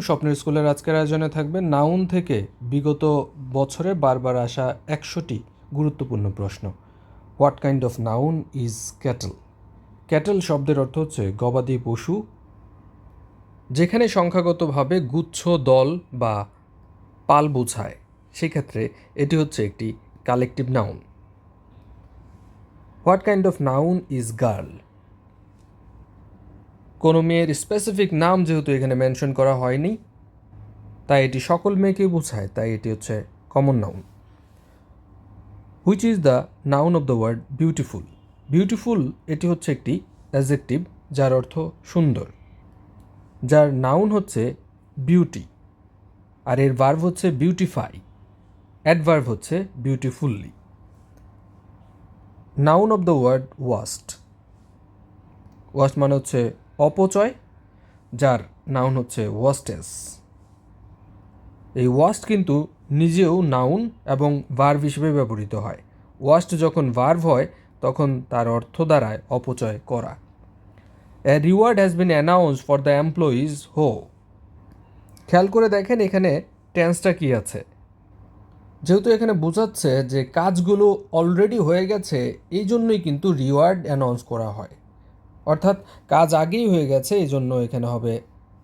স্বপ্নের স্কুলের আজকের আয়োজনে থাকবে নাউন থেকে বিগত বছরে বারবার আসা একশোটি গুরুত্বপূর্ণ প্রশ্ন। What kind of noun is cattle cattle শব্দের অর্থ হচ্ছে গবাদি পশু, যেখানে সংখ্যাগতভাবে গুচ্ছ, দল বা পাল বোঝায়। সেক্ষেত্রে এটি হচ্ছে একটি collective noun what kind of noun is girl কোনো মেয়ের স্পেসিফিক নাম যেহেতু এখানে মেনশন করা হয়নি, তাই এটি সকল মেয়েকেই বোঝায়, তাই এটি হচ্ছে common noun which is the noun of the word beautiful beautiful এটি হচ্ছে একটি অ্যাজেক্টিভ যার অর্থ সুন্দর, যার নাউন হচ্ছে বিউটি আর এর ভার্ভ হচ্ছে বিউটিফাই অ্যাডভার্ভ হচ্ছে beautifully noun of the word waste waste মানে হচ্ছে অপচয়, যার নাউন হচ্ছে ওয়াস্টেস। এই ওয়াস্ট কিন্তু নিজেও নাউন এবং ভার্ভ হিসেবে ব্যবহৃত হয়। ওয়াস্ট যখন ভার্ভ হয়, তখন তার অর্থ দ্বারায় অপচয় করা। A reward has been announce for the employees who খেয়াল করে দেখেন এখানে টেন্সটা কি আছে। যেহেতু এখানে বোঝাচ্ছে যে কাজগুলো অলরেডি হয়ে গেছে, এই জন্যই কিন্তু রিওয়ার্ড অ্যানাউন্স করা হয়। অর্থাৎ কাজ আগেই হয়ে গেছে এই জন্য এখানে হবে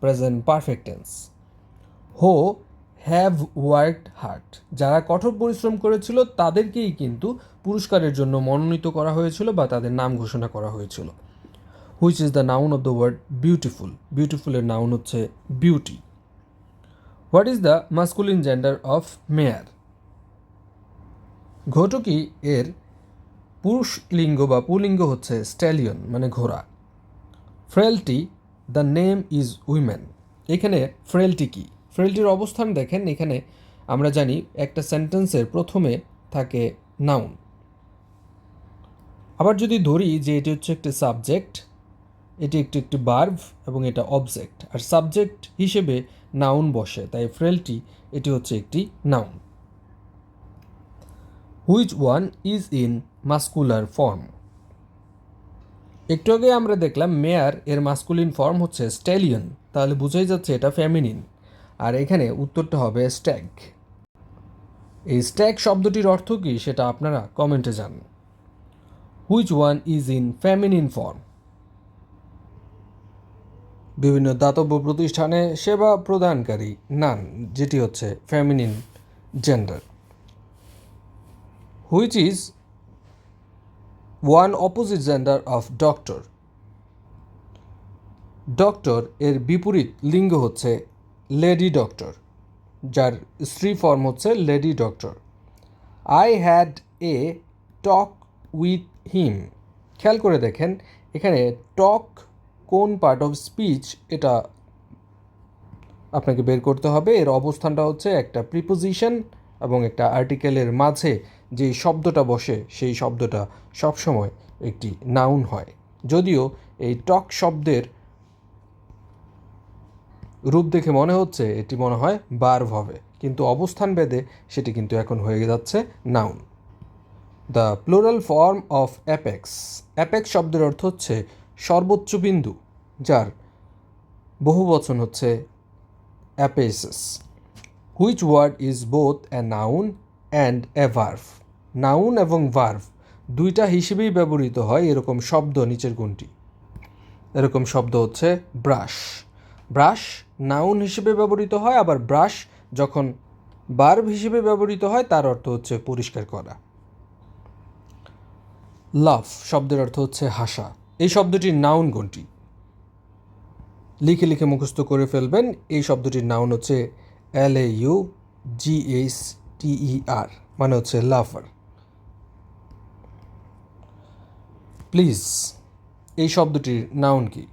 present perfect tense who have worked hard যারা কঠোর পরিশ্রম করেছিল, তাদেরকেই কিন্তু পুরস্কারের জন্য মনোনীত করা হয়েছিল বা তাদের নাম ঘোষণা করা হয়েছিল। Which is the noun of the word beautiful বিউটিফুলের noun হচ্ছে beauty what is the masculine gender of mare Ghotki এর পুরুষ লিঙ্গ বা পুলিঙ্গ হচ্ছে স্ট্যালিয়ন মানে ঘোড়া। Frailty the name is women এখানে ফ্রেলটি কি? ফ্রেলটির অবস্থান দেখেন, এখানে আমরা জানি একটা সেন্টেন্সের প্রথমে থাকে নাউন আবার যদি ধরি যে এটি হচ্ছে একটি সাবজেক্ট এটি একটি একটি বার্ভ এবং এটা অবজেক্ট আর সাবজেক্ট হিসেবে নাউন বসে, তাই ফ্রেলটি এটি হচ্ছে একটি noun which one is in muscular form একটু আগে আমরা দেখলাম মেয়ার এর মাস্কুলিন ফর্ম হচ্ছে স্ট্যালিয়ন তাহলে বুঝাই যাচ্ছে এটা ফ্যামিনিন আর এখানে উত্তরটা হবে স্ট্যাগ এই স্ট্যাগ শব্দটির অর্থ কী সেটা আপনারা কমেন্টে জানান। Which one is in feminine form বিভিন্ন দাতব্য প্রতিষ্ঠানে সেবা প্রদানকারী নান যেটি হচ্ছে feminine gender which is one opposite gender of doctor doctor এর বিপরীত লিঙ্গ হচ্ছে লেডি ডক্টর যার স্ত্রী ফর্ম হচ্ছে lady doctor I had a talk with him খেয়াল করে দেখেন, এখানে টক কোন পার্ট অফ স্পিচ এটা আপনাকে বের করতে হবে। এর অবস্থানটা হচ্ছে একটা প্রিপোজিশন এবং একটা আর্টিকেলের মাঝে। যে শব্দটা বসে, সেই শব্দটা সবসময় একটি নাউন হয়। যদিও এই টক শব্দের রূপ দেখে মনে হচ্ছে এটি মনে হয় বার্ভ হবে, কিন্তু অবস্থান ভেদে সেটি কিন্তু এখন হয়ে যাচ্ছে noun the plural form of apex apex শব্দের অর্থ হচ্ছে সর্বোচ্চ বিন্দু, যার বহু বচন হচ্ছে apices which word is both a noun and a verb noun এবং ভার্ভ দুইটা হিসেবেই ব্যবহৃত হয় এরকম শব্দ নিচের কোনটি এরকম শব্দ হচ্ছে ব্রাশ। ব্রাশ নাউন হিসেবে ব্যবহৃত হয়, আবার ব্রাশ যখন বার্ব হিসেবে ব্যবহৃত হয়, তার অর্থ হচ্ছে পরিষ্কার করা। লাভ শব্দের অর্থ হচ্ছে হাসা। এই শব্দটির নাউন কোনটি লিখে লিখে মুখস্থ করে ফেলবেন, এই শব্দটির নাউন হচ্ছে এল এ ইউ জি এইচ টিই আর মানে হচ্ছে লাফার। প্লিজ, এই শব্দটির নাউন কি?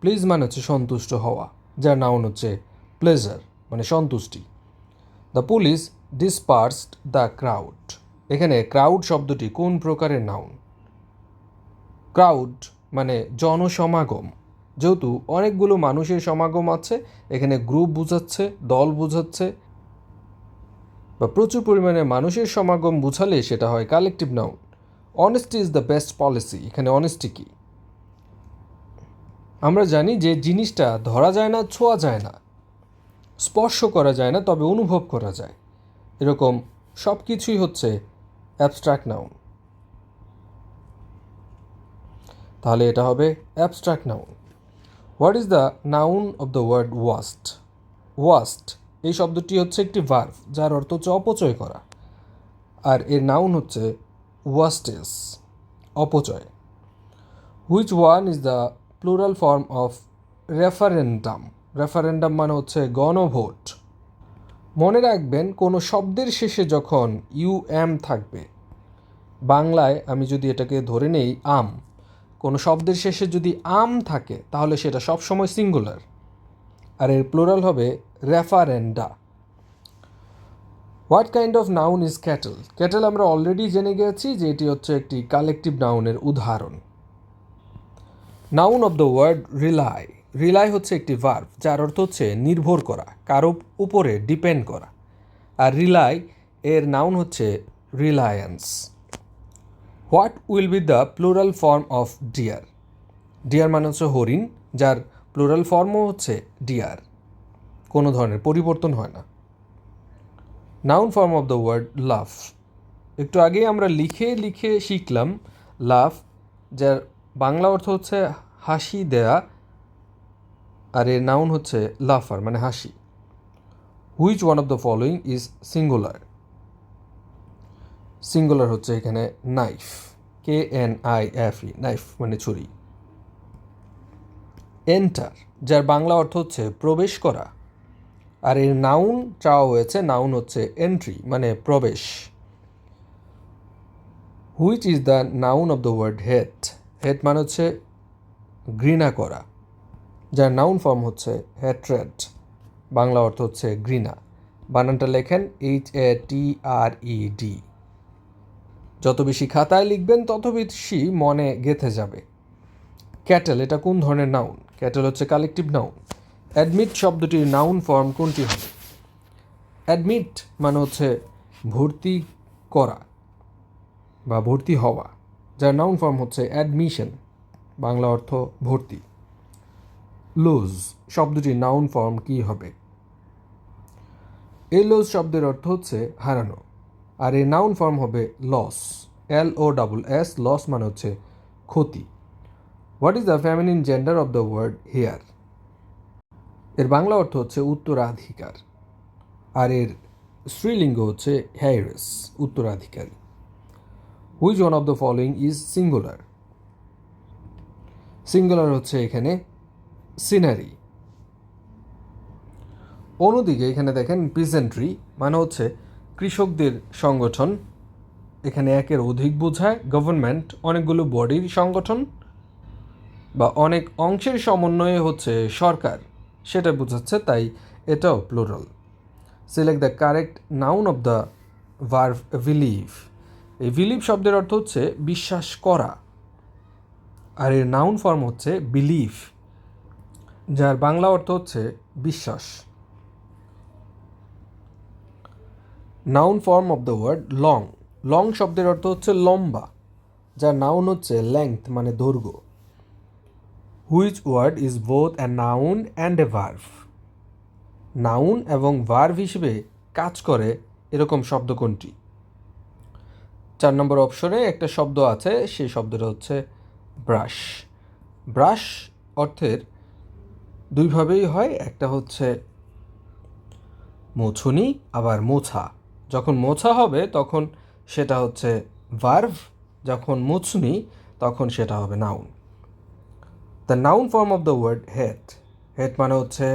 প্লিজ মানে হচ্ছে সন্তুষ্ট হওয়া, যার নাউন হচ্ছে প্লেজার মানে সন্তুষ্টি। The police dispersed the crowd এখানে ক্রাউড শব্দটি কোন প্রকারের নাউন ক্রাউড মানে জনসমাগম। যেহেতু অনেকগুলো মানুষের সমাগম আছে, এখানে গ্রুপ বোঝাচ্ছে, দল বোঝাচ্ছে। বা প্রচুর পরিমাণে মানুষের সমাগম বুঝালে সেটা হয় collective noun honesty is the best policy এখানে অনেস্টি কী? আমরা জানি যে জিনিসটা ধরা যায় না, ছোঁয়া যায় না, স্পর্শ করা যায় না, তবে অনুভব করা যায়। এরকম সব কিছুই হচ্ছে অ্যাবস্ট্রাক্ট নাউন তাহলে এটা হবে abstract noun what is the noun of the word waste waste এই শব্দটি হচ্ছে একটি ভার্ভ যার অর্থ হচ্ছে অপচয় করা। আর এর নাউন হচ্ছে ওয়াস্টেস, অপচয় which one is the plural form of referendum referendum মানে হচ্ছে গণভোট। মনে রাখবেন, কোনো শব্দের শেষে যখন ইউ এম থাকবে, বাংলায় আমি যদি এটাকে ধরে নেই, আম, কোনো শব্দের শেষে যদি আম থাকে, তাহলে সেটা সবসময় সিঙ্গুলার আর এর প্লোরাল হবে referenda what kind of noun is cattle cattle আমরা অলরেডি জেনে গেছি যে এটি হচ্ছে একটি কালেকটিভ নাউনের উদাহরণ। Noun of the word rely rely হচ্ছে একটি ভার্ভ যার অর্থ হচ্ছে নির্ভর করা, কারও উপরে ডিপেন্ড করা। আর রিলাই এর নাউন হচ্ছে reliance what will be the plural form of deer deer মানে হচ্ছে হরিণ, যার প্লুরাল ফর্মও হচ্ছে ডিয়ার কোনো ধরনের পরিবর্তন হয় না। Noun form of the word love একটু আগেই আমরা লিখে লিখে শিখলাম লাভ যার বাংলা অর্থ হচ্ছে হাসি দেয়া, আর এর নাউন হচ্ছে লাফার মানে হাসি। Which one of the following is singular? Singular হচ্ছে এখানে knife, K N I F E, knife মানে ছুরি। এন্টার, যার বাংলা অর্থ হচ্ছে প্রবেশ করা। আর এর নাউন চাওয়া হয়েছে নাউন হচ্ছে এন্ট্রি মানে প্রবেশ। Which is the noun of the word hate hate মানে হচ্ছে ঘৃণা করা। যার নাউন ফর্ম হচ্ছে হ্যাট্রেড বাংলা অর্থ হচ্ছে ঘৃণা। বানানটা লেখেন H A T R E D যত বেশি খাতায় লিখবেন, তত বেশি মনে গেথে যাবে। ক্যাটেল এটা কোন ধরনের নাউন ক্যাটেল হচ্ছে কালেকটিভ নাউন অ্যাডমিট শব্দটির নাউন ফর্ম কোনটি হবে? অ্যাডমিট মানে হচ্ছে ভর্তি করা বা ভর্তি হওয়া, যার নাউন ফর্ম হচ্ছে অ্যাডমিশন বাংলা অর্থ ভর্তি। লুজ শব্দটির নাউন ফর্ম কি হবে? এই লুজ শব্দের অর্থ হচ্ছে হারানো, আর এই নাউন ফর্ম হবে loss L O double S loss মানে হচ্ছে ক্ষতি। What is the feminine gender of the word heir এর বাংলা অর্থ হচ্ছে উত্তরাধিকার। আর এর স্ত্রীলিঙ্গ হচ্ছে হ্যাইরেস উত্তরাধিকারী। Which one of the following is singular singular হচ্ছে এখানে সিনারি অন্যদিকে এখানে দেখেন পিজেন্ট্রি মানে হচ্ছে কৃষকদের সংগঠন। এখানে একের অধিক বোঝায় গভর্নমেন্ট অনেকগুলো বডির সংগঠন। বা অনেক অংশের সমন্বয়ে হচ্ছে সরকার। সেটা বোঝাচ্ছে, তাই এটাও plural select the correct noun of the verb believe এই বিলিভ শব্দের অর্থ হচ্ছে বিশ্বাস করা। আর এর নাউন ফর্ম হচ্ছে বিলিভ যার বাংলা অর্থ হচ্ছে বিশ্বাস। Noun form of the word long long শব্দের অর্থ হচ্ছে লম্বা, যার নাউন হচ্ছে লেংথ মানে দৈর্ঘ্য। Which word is both a noun and a verb noun এবং ভার্ভ হিসেবে কাজ করে এরকম শব্দ কোনটি? চার নম্বর অপশনে একটা শব্দ আছে, সেই শব্দটা হচ্ছে ব্রাশ ব্রাশ অর্থের দুইভাবেই হয়, একটা হচ্ছে মোছুনি, আবার মোছা। যখন মোছা হবে, তখন সেটা হচ্ছে ভার্ভ যখন মুছনি, তখন সেটা হবে noun the noun form of the word hate hate মানে হচ্ছে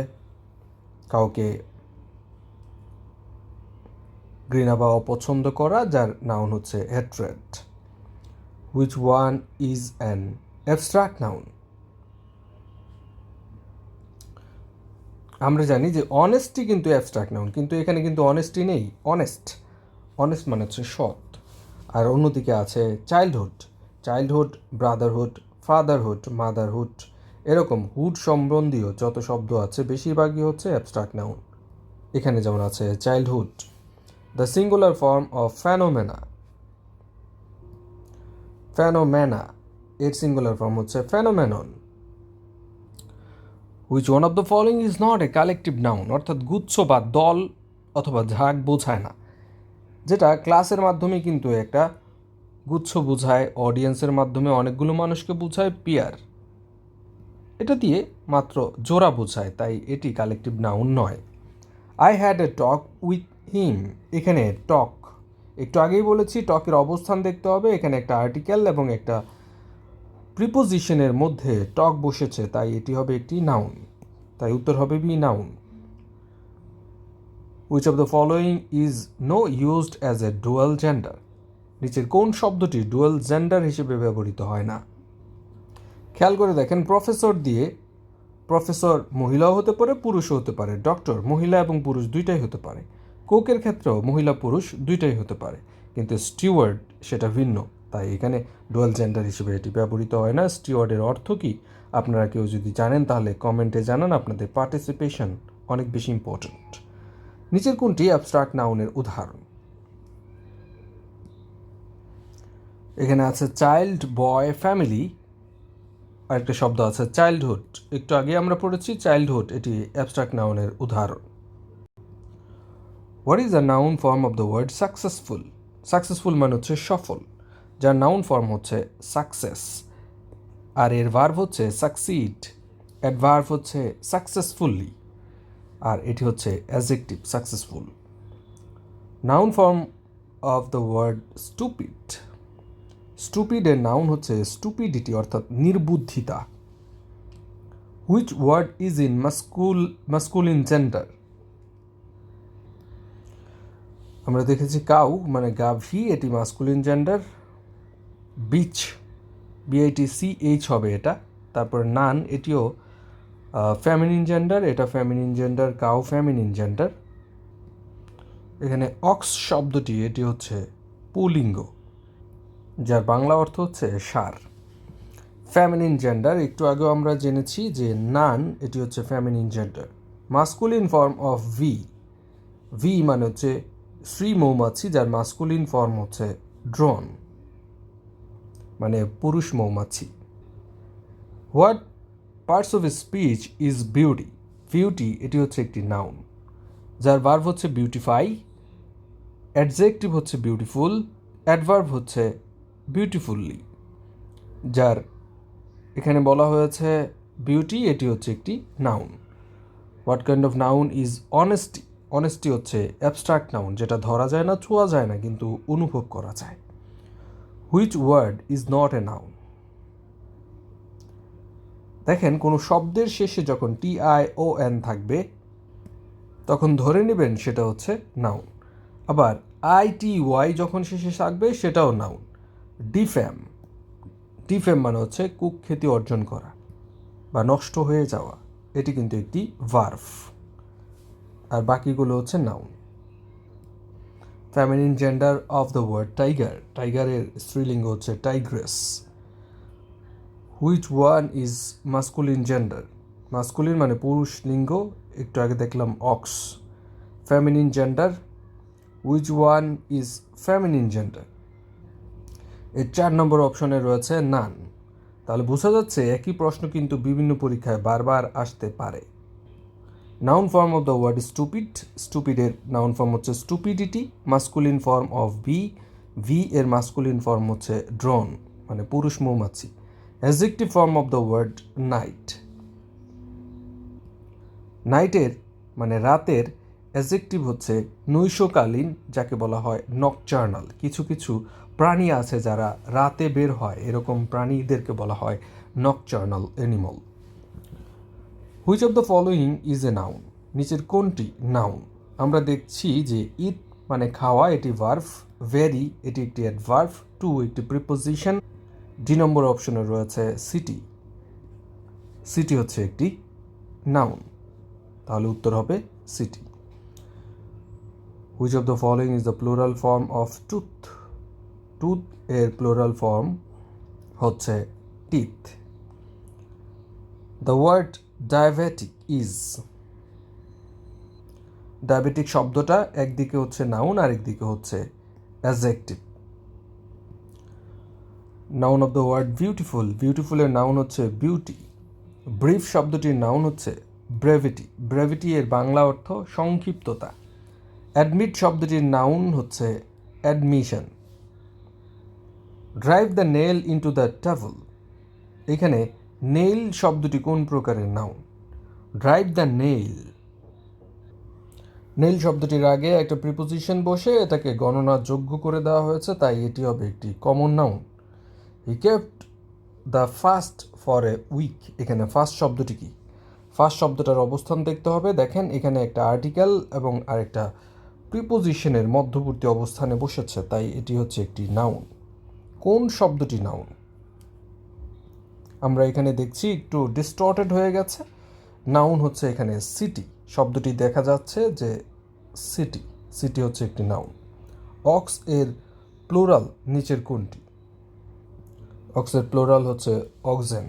কাউকে ঘৃণা বা অপছন্দ করা, যার নাউন হচ্ছে hatred which one is an abstract noun আমরা জানি যে অনেস্টি কিন্তু অ্যাবস্ট্রাক্ট নাউন কিন্তু এখানে কিন্তু অনেস্টি নেই অনেস্ট অনেস্ট মানে হচ্ছে সৎ। আর অন্যদিকে আছে childhood childhood brotherhood fatherhood motherhood এরকম হুড সম্বন্ধীয় যত শব্দ আছে, বেশিরভাগই হচ্ছে অ্যাবস্ট্রাক্ট নাউন এখানে যেমন আছে childhood the singular form of phenomena phenomena এর সিঙ্গুলার ফর্ম হচ্ছে phenomenon which one of the following is not a collective noun অর্থাৎ গুচ্ছ বা দল অথবা ঝাঁক বোঝায় না। যেটা ক্লাসের মাধ্যমে কিন্তু একটা গুচ্ছ বোঝায় অডিয়েন্সের মাধ্যমে অনেকগুলো মানুষকে বোঝায় পিয়ার এটা দিয়ে মাত্র জোড়া বোঝায়, তাই এটি কালেকটিভ নাউন নয়। I had a talk with him এখানে টক একটু আগেই বলেছি টকের অবস্থান দেখতে হবে। এখানে একটা আর্টিকেল এবং একটা প্রিপোজিশনের মধ্যে টক বসেছে, তাই এটি হবে একটি নাউন তাই উত্তর হবে B noun which of the following is no used as a dual gender নিচের কোন শব্দটি ডুয়াল জেন্ডার হিসেবে ব্যবহৃত হয় না? খেয়াল করে দেখেন, প্রফেসর দিয়ে প্রফেসর মহিলাও হতে পারে, পুরুষও হতে পারে, ডক্টর মহিলা এবং পুরুষ দুইটাই হতে পারে। কোকের ক্ষেত্রেও মহিলা পুরুষ দুইটাই হতে পারে, কিন্তু স্টিওয়ার্ড সেটা ভিন্ন। তাই এখানে ডুয়াল জেন্ডার হিসেবে এটি ব্যবহৃত হয় না। স্টিওয়ার্ডের অর্থ কি? আপনারা কেউ যদি জানেন তাহলে কমেন্টে জানান, আপনাদের পার্টিসিপেশন অনেক বেশি ইম্পর্ট্যান্ট নিচের কোনটি? অ্যাবস্ট্রাক্ট নাউনের উদাহরণ। এখানে আছে চাইল্ড বয় ফ্যামিলি আরেকটা শব্দ আছে চাইল্ডহুড একটু আগে আমরা পড়েছি চাইল্ডহুড এটি অ্যাবস্ট্রাক্ট নাউনের উদাহরণ। What is the noun form of the word successful successful মানে হচ্ছে সফল। যার নাউন ফর্ম হচ্ছে সাকসেস আর এর ভার্ভ হচ্ছে সাকসিড অ্যাডভার্ভ হচ্ছে সাকসেসফুলি আর এটি হচ্ছে adjective successful noun form of the word stupid স্টুপিডের noun হচ্ছে স্টুপিডিটি অর্থাৎ নির্বুদ্ধিতা which word is in masculine masculine gender আমরা দেখেছি কাউ মানে গাভি, এটি masculine gender bitch B I T C H হবে এটা, তারপর নান, এটিও ফ্যামিনিন জেন্ডার এটা feminine gender cow feminine gender এখানে অক্স শব্দটি, এটি হচ্ছে পুলিঙ্গ। যার বাংলা অর্থ হচ্ছে সার। ফ্যামিনিন জেন্ডার একটু আগেও আমরা জেনেছি যে নান, এটি হচ্ছে feminine gender masculine form of bee bee মানে হচ্ছে শ্রী মৌমাছি, যার মাস্কুলিন ফর্ম হচ্ছে ড্রোন মানে পুরুষ মৌমাছি। What parts of speech is beauty beauty এটি হচ্ছে একটি নাউন যার ভার্ভ হচ্ছে বিউটিফাই অ্যাডজেক্টিভ হচ্ছে বিউটিফুল অ্যাডভার্ভ হচ্ছে বিউটিফুললি যার এখানে বলা হয়েছে বিউটি এটি হচ্ছে একটি noun what kind of noun is honesty honesty হচ্ছে অ্যাবস্ট্রাক্ট নাউন যেটা ধরা যায় না, ছোঁয়া যায় না, কিন্তু অনুভব করা যায়। Which word is not a noun দেখেন, কোনো শব্দের শেষে যখন টি আই ও এন থাকবে, তখন ধরে নেবেন সেটা হচ্ছে নাউন আবার আই টি ওয়াই যখন শেষে থাকবে, সেটাও নাউন ডিফ্যাম ডিফ্যাম মানে হচ্ছে কুখ্যাতি অর্জন করা বা নষ্ট হয়ে যাওয়া। এটি কিন্তু একটি ভার্ভ আর বাকিগুলো হচ্ছে noun feminine gender of the word tiger টাইগারের স্ত্রীলিঙ্গ হচ্ছে tigress which one is masculine gender masculine মানে পুরুষ লিঙ্গ, একটু আগে দেখলাম ox feminine gender which one is feminine gender এর চার নম্বর অপশনে রয়েছে নান তাহলে বোঝা যাচ্ছে একই প্রশ্ন কিন্তু বিভিন্ন পরীক্ষায় বারবার আসতে পারে। Noun form of the word stupid স্টুপিডের noun form হচ্ছে stupidity masculine form of bee bee এর মাস্কুলিন ফর্ম হচ্ছে ড্রোন মানে পুরুষ মৌমাছি। Adjective form of the word night নাইটের মানে রাতের অ্যাজেক্টিভ হচ্ছে নৈশকালীন, যাকে বলা হয় নকচার্নাল কিছু কিছু প্রাণী আছে যারা রাতে বের হয়, এরকম প্রাণীদেরকে বলা হয় nocturnal animal which of the following is a noun নিচের কোনটি? নাউন আমরা দেখছি যে ইট মানে খাওয়া, এটি ভার্ভ ভেরি এটি একটি অ্যাডভার্ভ টু একটি প্রিপোজিশন ডি নম্বর অপশনে রয়েছে সিটি সিটি হচ্ছে একটি নাউন তাহলে উত্তর হবে city which of the following is the plural form of tooth tooth এর প্লুরাল ফর্ম হচ্ছে teeth the word diabetic is diabetic শব্দটা একদিকে হচ্ছে নাউন আর একদিকে হচ্ছে adjective noun of the word beautiful বিউটিফুলের noun হচ্ছে বিউটি ব্রিফ শব্দটির নাউন হচ্ছে ব্রেভিটি ব্রেভিটি এর বাংলা অর্থ সংক্ষিপ্ততা. অ্যাডমিট শব্দটির নাউন হচ্ছে admission drive the nail into the table এখানে নেইল শব্দটি কোন প্রকারের noun drive the nail nail শব্দটির আগে একটা প্রিপোজিশন বসে এটাকে গণনা যোগ্য করে দেওয়া হয়েছে, তাই এটি হবে একটি common noun he kept the fast for a week এখানে ফার্স্ট শব্দটি কি? ফার্স্ট শব্দটার অবস্থান দেখতে হবে। দেখেন, এখানে একটা আর্টিকেল এবং আরেকটা প্রিপোজিশনের মধ্যবর্তী অবস্থানে বসেছে, তাই এটি হচ্ছে একটি নাউন কোন শব্দটি নাউন আমরা এখানে দেখছি একটু ডিস্টর্টেড হয়ে গেছে। নাউন হচ্ছে এখানে সিটি শব্দটি দেখা যাচ্ছে যে সিটি সিটি হচ্ছে একটি নাউন অক্স এর প্লুরাল নিচের কোনটি? অক্সের প্লোরাল হচ্ছে oxen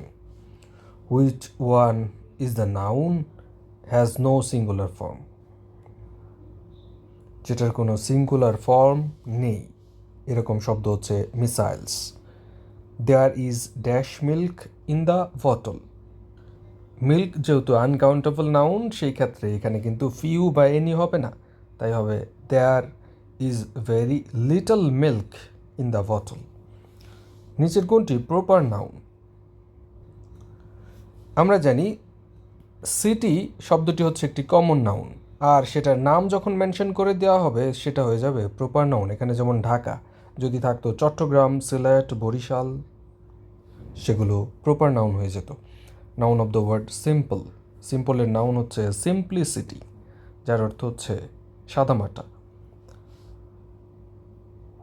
which one is the noun has no singular form যেটার কোনো সিঙ্গুলার ফর্ম নেই। এরকম শব্দ হচ্ছে missiles there is dash milk in the bottle milk যেহেতু আনকাউন্টেবল নাউন সেই ক্ষেত্রে এখানে কিন্তু ফিউ বা এনি হবে না। তাই হবে there is very little milk in the bottle নিচের কোনটি? প্রপার নাউন আমরা জানি সিটি শব্দটি হচ্ছে একটি কমন নাউন আর সেটার নাম যখন মেনশন করে দেওয়া হবে, সেটা হয়ে যাবে প্রপার নাউন এখানে যেমন ঢাকা যদি থাকতো চট্টগ্রাম, সিলেট, বরিশাল, সেগুলো প্রপার নাউন হয়ে যেত। Noun of the word simple সিম্পলের নাউন হচ্ছে সিম্পলিসিটি যার অর্থ হচ্ছে সাদামাটা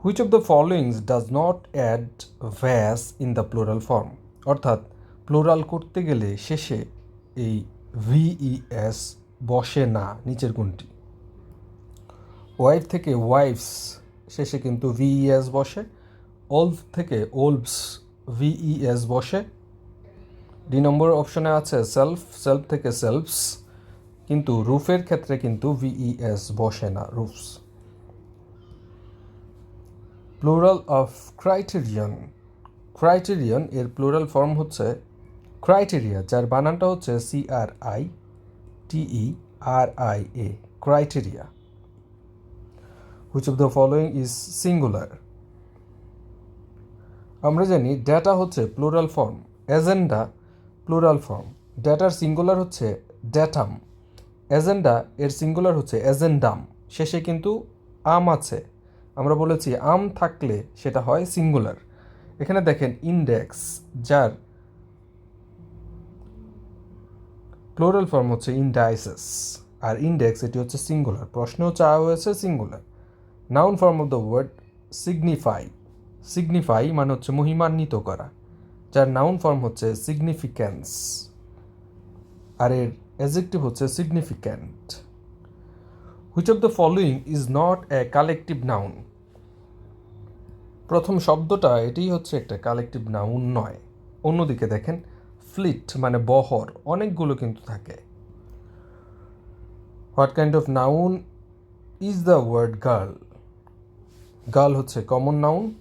which of the followings does not add ves in the plural form অর্থাৎ প্লোরাল করতে গেলে শেষে এই ভিইএস বসে না, নিচের কোনটি ওয়াইফ থেকে ওয়াইফস শেষে কিন্তু ভিইএস বসে। ওলভ থেকে ওলভস ভিইএস বসে। ডি নম্বর অপশনে আছে সেলফ সেলফ থেকে সেলফস কিন্তু রুফের ক্ষেত্রে কিন্তু ভিইএস বসে না, roofs. Plural of criterion criterion এর প্লুরাল ফর্ম হচ্ছে ক্রাইটেরিয়া যার বানানটা হচ্ছে C R I T E R I A criteria which of the following is singular আমরা জানি ডেটা হচ্ছে plural form agenda plural form ডেটার সিঙ্গুলার হচ্ছে ডেটাম এজেন্ডা এর সিঙ্গুলার হচ্ছে এজেন্ডাম শেষে কিন্তু আম আছে। আমরা বলেছি আম থাকলে সেটা হয় সিঙ্গুলার এখানে দেখেন ইন্ডেক্স যার প্লোরাল ফর্ম হচ্ছে ইন্ডাইসেস আর ইন্ডেক্স এটি হচ্ছে সিঙ্গুলার প্রশ্নেও চাওয়া হয়েছে singular noun form of the word signify signify মানে হচ্ছে মহিমান্বিত করা, যার নাউন ফর্ম হচ্ছে সিগনিফিক্যান্স আর এর অ্যাজেক্টিভ হচ্ছে significant which of the following is not a collective noun প্রথম শব্দটা এটাই হচ্ছে একটা কালেকটিভ নাউন নয়। অন্যদিকে দেখেন ফ্লিট মানে বহর, অনেকগুলো কিন্তু থাকে। What kind of noun is the word girl girl হচ্ছে common noun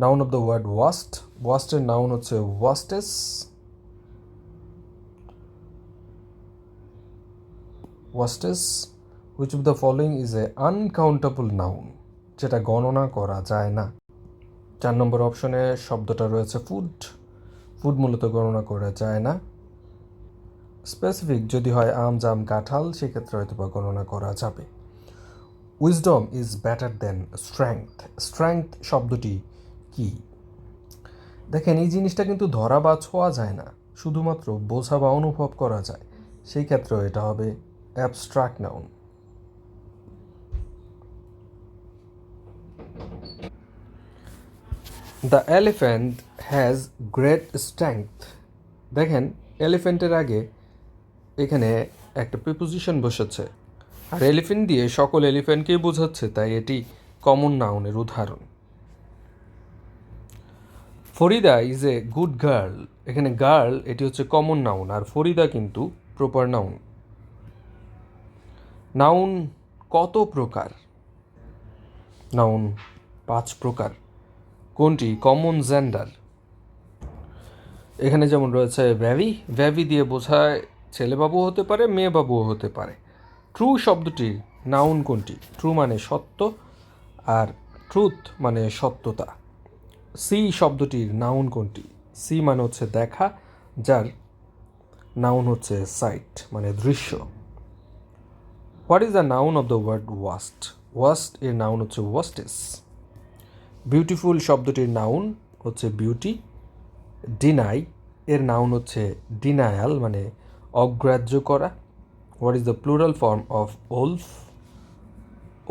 noun of the word vast ওয়াস্টের noun হচ্ছে vastness vastness which of the following is an uncountable noun যেটা গণনা করা যায় না? চার নম্বর অপশনে শব্দটা রয়েছে ফুড ফুড মূলত গণনা করা যায় না। স্পেসিফিক যদি হয় আম, জাম, কাঁঠাল, সেক্ষেত্রে হয়তো বা গণনা করা যাবে। Wisdom is better than strength strength শব্দটি কি? দেখেন, এই জিনিসটা কিন্তু ধরা বা ছোঁয়া যায় না। শুধুমাত্র বোঝা বা অনুভব করা যায়। সেই ক্ষেত্রেও এটা হবে abstract noun the elephant has great strength দেখেন এলিফ্যান্টের আগে এখানে একটা প্রিপোজিশন বসেছে। আর এলিফ্যান্ট দিয়ে সকল এলিফ্যান্টকেই বোঝাচ্ছে, তাই এটি কমন নাউনের উদাহরণ। Farida is a good girl এখানে গার্ল এটি হচ্ছে কমন নাউন, আর ফরিদা কিন্তু প্রপার নাউন। নাউন কত প্রকার? নাউন পাঁচ প্রকার। কোনটি? Common gender. এখানে যেমন রয়েছে ভ্যাভি ভ্যাভি দিয়ে বোঝায় ছেলেবাবু হতে পারে, মেয়েবাবুও হতে পারে। ট্রু শব্দটির নাউন কোনটি? ট্রু মানে সত্য আর ট্রুথ মানে সত্যতা। সি শব্দটির নাউন কোনটি? সি মানে হচ্ছে দেখা, যার নাউন হচ্ছে সাইট মানে দৃশ্য। What is the noun of the word waste waste এর নাউন হচ্ছে ওয়াস্টেস বিউটিফুল শব্দটির নাউন হচ্ছে বিউটি ডিনাই এর নাউন হচ্ছে ডিনায়াল মানে অগ্রাহ্য করা। What is the plural form of wolf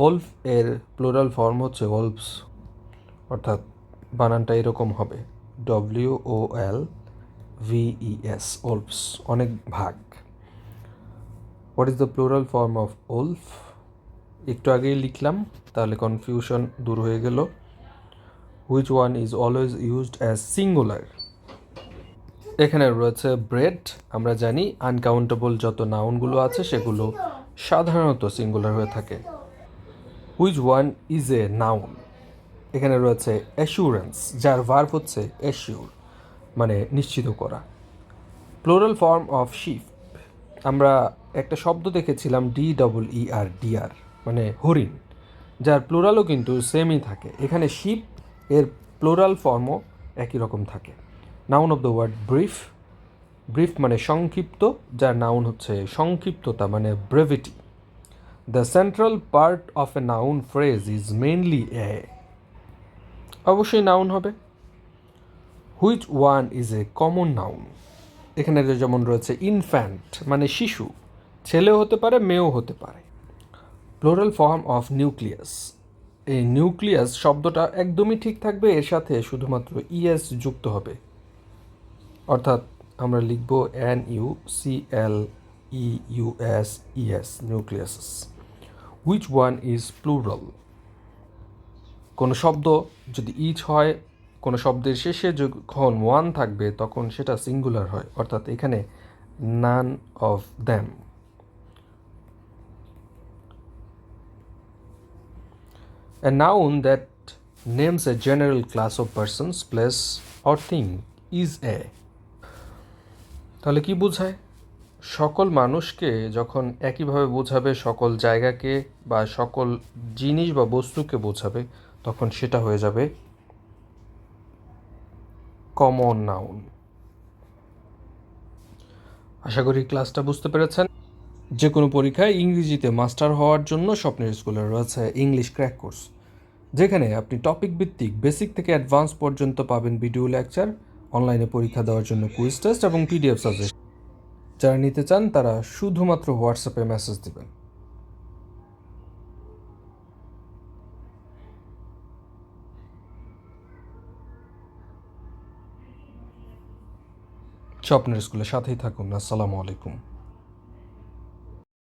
wolf এর প্লুরাল ফর্ম হচ্ছে ওলফস অর্থাৎ বানানটা এরকম হবে। ডব্লিউ ও এল ভিইএস ওলফস অনেক ভাগ। What is the plural form of wolf একটু আগেই লিখলাম, তাহলে কনফিউশন দূর হয়ে গেল। Which one is always used as singular এখানে রয়েছে ব্রেড আমরা জানি আনকাউন্টেবল যত নাউনগুলো আছে সেগুলো সাধারণত সিঙ্গুলার হয়ে থাকে। Which one is a noun এখানে রয়েছে অ্যাসুরেন্স যার ভার্ব হচ্ছে অ্যাসিউর মানে নিশ্চিত করা। প্লোরাল ফর্ম অফ শিপ আমরা একটা শব্দ দেখেছিলাম D double E R deer মানে হরিণ, যার প্লোরালও কিন্তু সেমই থাকে। এখানে শিপ এর প্লোরাল ফর্মও একই রকম থাকে। Noun of the word brief brief মানে সংক্ষিপ্ত, যার নাউন হচ্ছে সংক্ষিপ্ততা মানে brevity the central part of a noun phrase is mainly a অবশ্যই নাউন হবে। Which one is a common noun এখানে যেমন রয়েছে ইনফ্যান্ট মানে শিশু। ছেলেও হতে পারে, মেয়েও হতে পারে। প্লোরাল ফর্ম অফ নিউক্লিয়াস এই নিউক্লিয়াস শব্দটা একদমই ঠিক থাকবে, এর সাথে শুধুমাত্র ইএস যুক্ত হবে। অর্থাৎ আমরা লিখব N U C L E U S E S nucleus which one is plural কোনো শব্দ যদি ইচ হয় কোনো শব্দের শেষে যখন ওয়ান থাকবে তখন সেটা সিঙ্গুলার হয় অর্থাৎ এখানে none of them A noun that names a general class of persons, place, or thing is a. তাহলে কি বোঝায়? সকল মানুষকে যখন একইভাবে বোঝাবে সকল জায়গাকে বা সকল জিনিস বা বস্তুকে বোঝাবে, তখন সেটা হয়ে যাবে কমন নাউন আশা করি ক্লাসটা বুঝতে পেরেছেন। যে কোনো পরীক্ষায় ইংরেজিতে মাস্টার হওয়ার জন্য স্বপ্নের স্কুলে রয়েছে ইংলিশ ক্র্যাক কোর্স যেখানে আপনি টপিক ভিত্তিক বেসিক থেকে অ্যাডভান্স পর্যন্ত পাবেন ভিডিও লেকচার অনলাইনে পরীক্ষা দেওয়ার জন্য কুইজ টেস্ট এবং পিডিএফ সাজেশন। যারা নিতে চান, তারা শুধুমাত্র হোয়াটসঅ্যাপে মেসেজ দেবেন। স্বপ্নের স্কুলের সাথেই থাকুন। আসসালামু আলাইকুম।